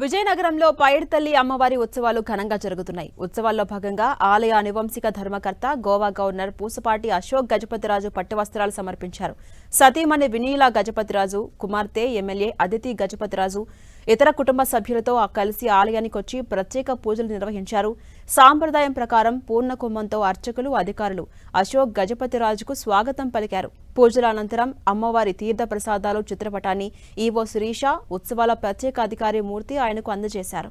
విజయనగరంలో పైడితల్లి అమ్మవారి ఉత్సవాలు ఘనంగా జరుగుతున్నాయి. ఉత్సవాల్లో భాగంగా ఆలయ అనువంశిక ధర్మకర్త గోవా గవర్నర్ పూసపాటి అశోక్ గజపతిరాజు పట్టువస్త్రాలు సమర్పించారు. సతీమణి వినీల గజపతిరాజు కుమార్తె ఎమ్మెల్యే అదితి గజపతిరాజు ఇతర కుటుంబ సభ్యులతో కలిసి ఆలయానికి వచ్చి ప్రత్యేక పూజలు నిర్వహించారు. సాంప్రదాయం ప్రకారం పూర్ణ కుంభంతో అర్చకులు అధికారులు అశోక్ గజపతిరాజుకు స్వాగతం పలికారు. పూజల అనంతరం అమ్మవారి తీర్థ ప్రసాదాలు చిత్రపటాన్ని ఈవో శిరీష ఉత్సవాల ప్రత్యేక అధికారి మూర్తి ఆయనకు అందజేశారు.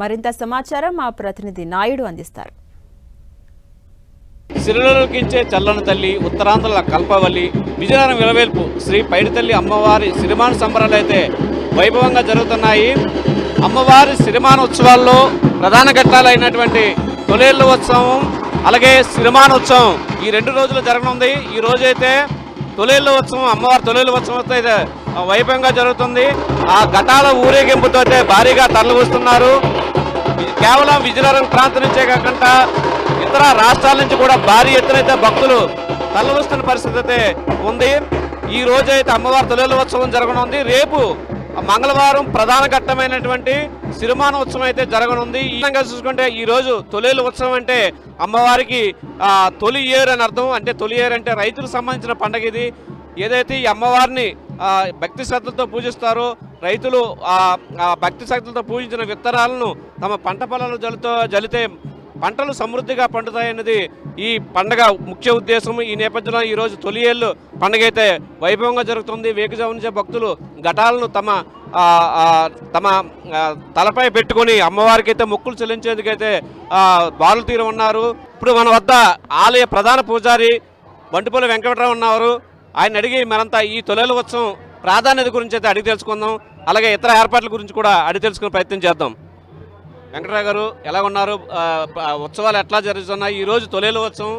మరింత సమాచారం మా ప్రతినిధి నాయుడు అందిస్తారు. సిరిలకించే చల్లని తల్లి ఉత్తరాంధ్రుల కల్పవల్లి విజయనగరం విలవేల్పు శ్రీ పైడితల్లి అమ్మవారి సిరిమాన సంబరాలు అయితే వైభవంగా జరుగుతున్నాయి. అమ్మవారి సిరిమాన ఉత్సవాల్లో ప్రధాన ఘట్టాలైనటువంటి తొలేళ్ళ ఉత్సవం అలాగే సిరిమాన ఉత్సవం ఈ రెండు రోజులు జరగనుంది. ఈ రోజైతే తొలేళ్ళ ఉత్సవం అమ్మవారి తొలేళ్ళ ఉత్సవం అయితే వైభవంగా జరుగుతుంది. ఆ ఘటాల ఊరేగింపుతో అయితే భారీగా తరలివస్తున్నారు. కేవలం విజయనగరం ప్రాంతం నుంచే కాకుండా ఇతర రాష్ట్రాల నుంచి కూడా భారీ ఎత్తున అయితే భక్తులు తరలివస్తున్న పరిస్థితి అయితే ఉంది. ఈ రోజు అయితే అమ్మవారి తొలిలోత్సవం జరగనుంది. రేపు మంగళవారం ప్రధాన ఘట్టమైనటువంటి సిరిమాన ఉత్సవం అయితే జరగనుంది. ఈ విధంగా చూసుకుంటే ఈ రోజు తొలిలు ఉత్సవం అంటే అమ్మవారికి తొలి ఏరు అని అర్థం. అంటే తొలి ఏరు అంటే రైతులకు సంబంధించిన పండగ ఇది. ఏదైతే ఈ అమ్మవారిని భక్తి శ్రద్ధలతో పూజిస్తారో రైతులు ఆ భక్తి శక్తులతో పూజించిన విత్తనాలను తమ పంట పొలాలు జలుతో జలితే పంటలు సమృద్ధిగా పండుతాయన్నది ఈ పండగ ముఖ్య ఉద్దేశం ఈ నేపథ్యంలో ఈ రోజు తొలి ఏళ్ళు పండగ అయితే వైభవంగా జరుగుతుంది. వేకుజాము భక్తులు ఘటాలను తమ తమ తలపై పెట్టుకొని అమ్మవారికి అయితే మొక్కులు చెల్లించేందుకైతే ఆ, తీరు ఉన్నారు ఇప్పుడు మన వద్ద ఆలయ ప్రధాన పూజారి బంటుపల్లి వెంకటరావు ఉన్నారు. ఆయన అడిగి మరంతా ఈ తొలల ఉత్సవం ప్రాధాన్యత గురించి అయితే అడిగి తెలుసుకుందాం. అలాగే ఇతర ఏర్పాట్ల గురించి కూడా అడిగి తెలుసుకునే ప్రయత్నం చేద్దాం. వెంకటరావు గారు ఎలా ఉన్నారు? ఉత్సవాలు ఎట్లా జరుగుతున్నాయి? ఈ రోజు ఉత్సవం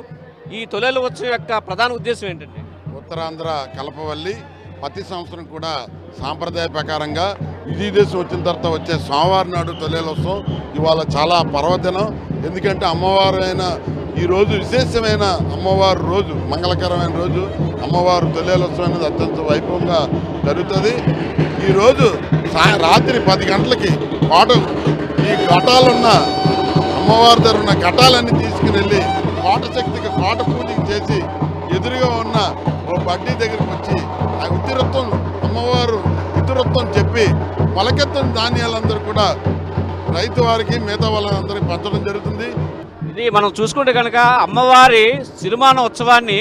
ఈ తొలేలు ఉత్సవం యొక్క ప్రధాన ఉద్దేశం ఏంటండి? ఉత్తరాంధ్ర కలపవల్లి ప్రతి సంవత్సరం కూడా సాంప్రదాయ ప్రకారంగా విజయ దేశం వచ్చిన తర్వాత వచ్చే సోమవారం నాడు తొలేలోత్సవం ఇవాళ చాలా పర్వదినం. ఎందుకంటే అమ్మవారు అయిన ఈ రోజు విశేషమైన అమ్మవారు రోజు మంగళకరమైన రోజు. అమ్మవారు తొలేలోత్సవం అనేది అత్యంత వైభవంగా జరుగుతుంది. ఈరోజు సాయం రాత్రి పది గంటలకి పాట ఈ ఘటాలున్న అమ్మవారి దగ్గర ఉన్న ఘటాలన్నీ తీసుకుని వెళ్ళి కోట పాట పూజకి చేసి ఎదురుగా ఉన్న ఓ బడ్డీ దగ్గరికి వచ్చి ఆ ఉత్తిరత్వం అమ్మవారు ఉత్తిరత్వం చెప్పి మొలకెత్తం ధాన్యాలందరూ కూడా రైతు వారికి మిగతా వాళ్ళందరికీ పంచడం జరుగుతుంది. ఇది మనం చూసుకుంటే కనుక అమ్మవారి సిరిమాన ఉత్సవాన్ని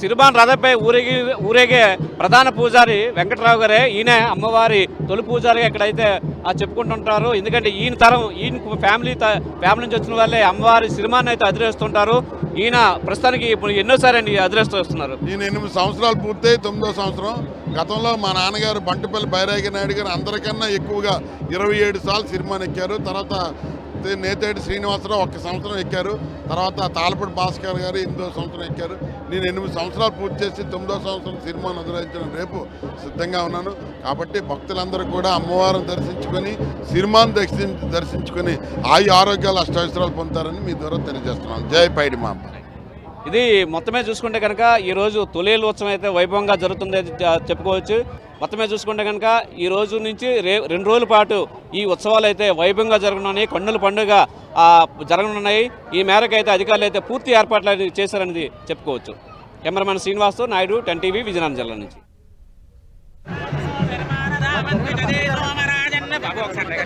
సిరిమాన రథపై ఊరేగి ఊరేగే ప్రధాన పూజారి వెంకటరావు గారే ఈయన అమ్మవారి తొలి పూజారి ఎక్కడైతే ఆ చెప్పుకుంటుంటారు. ఎందుకంటే ఈయన తరం ఈయన ఫ్యామిలీ త- ఫ్యామిలీ నుంచి వచ్చిన వాళ్ళే అమ్మవారి సిరిమాన్ని అయితే అదిరేస్తుంటారు ఈయన ప్రస్తుతానికి ఇప్పుడు ఎన్నోసారి అదిరేస్తున్నారు ఈయన ఎనిమిది సంవత్సరాలు పూర్తయి తొమ్మిదో సంవత్సరం. గతంలో మా నాన్నగారు బంటిపల్లి బైరాగి నాయుడు గారు అందరికన్నా ఎక్కువగా ఇరవై ఏడు సార్లు సినిమాని ఎక్కారు తర్వాత నేతేటి శ్రీనివాసరావు ఒక్క సంవత్సరం ఎక్కారు. తర్వాత తాళపూడి భాస్కర్ గారు ఎనిమిదో సంవత్సరం ఎక్కారు. నేను ఎనిమిది సంవత్సరాలు పూర్తి చేసి తొమ్మిదో సంవత్సరం సినిమాను వదిలించిన రేపు సిద్ధంగా ఉన్నాను. కాబట్టి భక్తులందరూ కూడా అమ్మవారిని దర్శించుకొని సినిమాను దర్శించి దర్శించుకొని ఆయు ఆరోగ్యాలు అష్టవిశ్రాలు పొందుతారని మీ ద్వారా తెలియజేస్తున్నాను. జై పైడి మా అమ్మ ఇది మొత్తమే చూసుకుంటే కనుక ఈరోజు రోజు తొలేలు ఉత్సవం అయితే వైభవంగా జరుగుతుంది చెప్పుకోవచ్చు. మొత్తమే చూసుకుంటే కనుక ఈ రోజు నుంచి రే రెండు రోజుల పాటు ఈ ఉత్సవాలు అయితే వైభవంగా జరగనున్నాయి. కన్నుల పండుగ జరగనున్నాయి. ఈ మేరకు అయితే అధికారులు అయితే పూర్తి ఏర్పాట్లు చేశారనేది చెప్పుకోవచ్చు. కెమెరామెన్ శ్రీనివాస్తో నాయుడు టెన్ టీవీ విజయనగరం జిల్లా నుంచి ఒకసారి